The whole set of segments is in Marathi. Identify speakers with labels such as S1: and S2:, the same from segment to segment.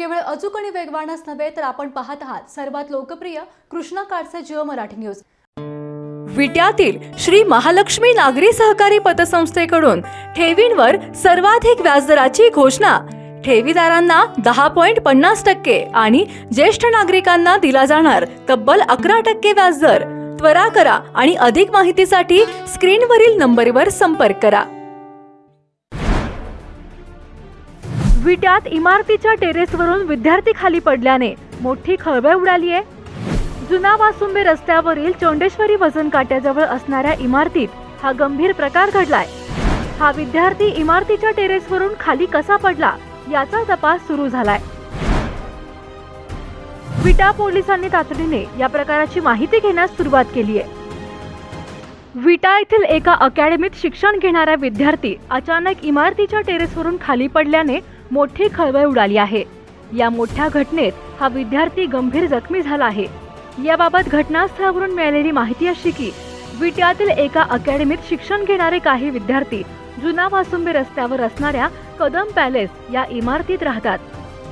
S1: केवळ अचूक आणि वेगवानच नव्हे तर आपण पाहत आहात सर्वात लोकप्रिय कृष्णा काडचे जिओ मराठी न्यूज.
S2: विट्यातील श्री महालक्ष्मी नागरी सहकारी पतसंस्थेकडून ठेवींवर सर्वाधिक व्याजदराची घोषणा. ठेवीदारांना दहा पॉइंट पन्नास टक्के आणि ज्येष्ठ नागरिकांना दिला जाणार तब्बल अकरा टक्के व्याजदर. त्वरा करा आणि अधिक माहितीसाठी स्क्रीनवरील नंबरवर संपर्क करा. विट्यात इमारतीच्या टेरेसवरून विद्यार्थी खाली पडल्याने मोठी खळबळ उडाली आहे जुना वासुंबे रस्त्यावरील चोंडेश्वरी वजन काट्याजवळ असणाऱ्या इमारतीत हा गंभीर प्रकार घडलाय. हा विद्यार्थी इमारतीच्या टेरेसवरून खाली कसा पडला याचा तपास सुरू झालाय. विटा पोलिसांनी तातडीने या प्रकाराची माहिती घेण्यास सुरुवात केली आहे विटा येथील एका अकॅडमीत शिक्षण घेणाऱ्या विद्यार्थी अचानक इमारतीच्या टेरेसवरून खाली पडल्याने मोठी खळबळ उडाली आहे. या मोठ्या घटनेत हा विद्यार्थी गंभीर जखमी झाला आहे. याबाबत घटनास्थळावरून मिळालेली माहिती अशी की विट्यातील एका अकॅडमीत शिक्षण घेणारे काही विद्यार्थी जुना वासुंबे रस्त्यावर असणाऱ्या कदम पॅलेस या इमारतीत राहतात.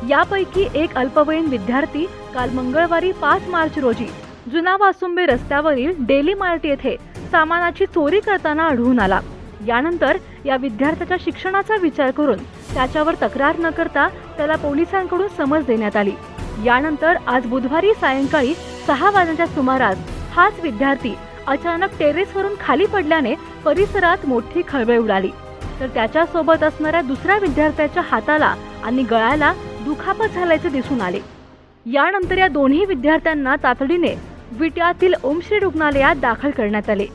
S2: यापैकी एक अल्पवयीन विद्यार्थी काल मंगळवारी पाच मार्च रोजी जुना वासुंबे रस्त्यावरील डेली मार्ट येथे सामानाची चोरी करताना आढळून आला. यानंतर या विद्यार्थ्याच्या शिक्षणाचा विचार करून त्याच्यावर तक्रार न करता त्याला पोलिसांकडून समज देण्यात आली. यानंतर आज बुधवारी सायंकाळी सहा वाजण्याच्या सुमारास हाच विद्यार्थी अचानक टेरेसवरून खाली पडल्याने परिसरात मोठी खळबळ उडाली. तर त्याच्यासोबत असणाऱ्या दुसऱ्या विद्यार्थ्याच्या हाताला आणि गळ्याला दुखापत झाल्याचे दिसून आले. यानंतर या दोन्ही विद्यार्थ्यांना तातडीने विट्यातील ओमश्री रुग्णालयात दाखल करण्यात आले.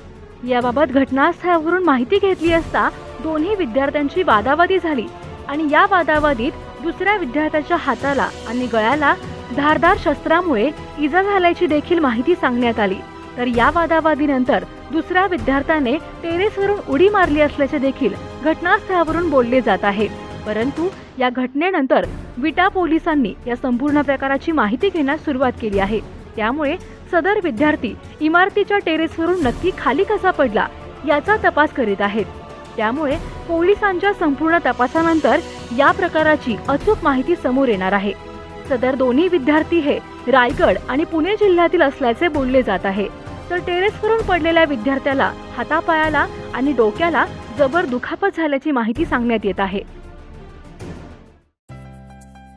S2: याबाबत घटनास्थळावरून माहिती घेतली असता दोन्ही विद्यार्थ्यांची वादावादी झाली आणि या वादावादीत दुसऱ्या विद्यार्थ्याच्या हाताला आणि गळ्याला धारदार शस्त्रामुळे इजा झाल्याची देखील माहिती सांगण्यात आली. तर या वादावादीनंतर दुसऱ्या विद्यार्थ्याने टेरेसवरून उडी मारली असल्याचे देखील घटनास्थळावरून बोलले जात आहे. परंतु या घटनेनंतर विटा पोलिसांनी या संपूर्ण प्रकाराची माहिती घेण्यास सुरुवात केली आहे. त्यामुळे सदर विद्यार्थी इमारतीच्या टेरेसवरून नक्की खाली कसा पडला याचा तपास करीत आहेत. त्यामुळे पोलिसांच्या संपूर्ण तपासानंतर या प्रकाराची अचूक माहिती समोर येणार आहे. सदर दोन्ही विद्यार्थी हे रायगड आणि पुणे जिल्ह्यातील असल्याचे बोलले जात आहे. तर टेरेसवरून पडलेल्या विद्यार्थ्याला हातापायाला आणि डोक्याला जबर दुखापत झाल्याची माहिती सांगण्यात येत आहे.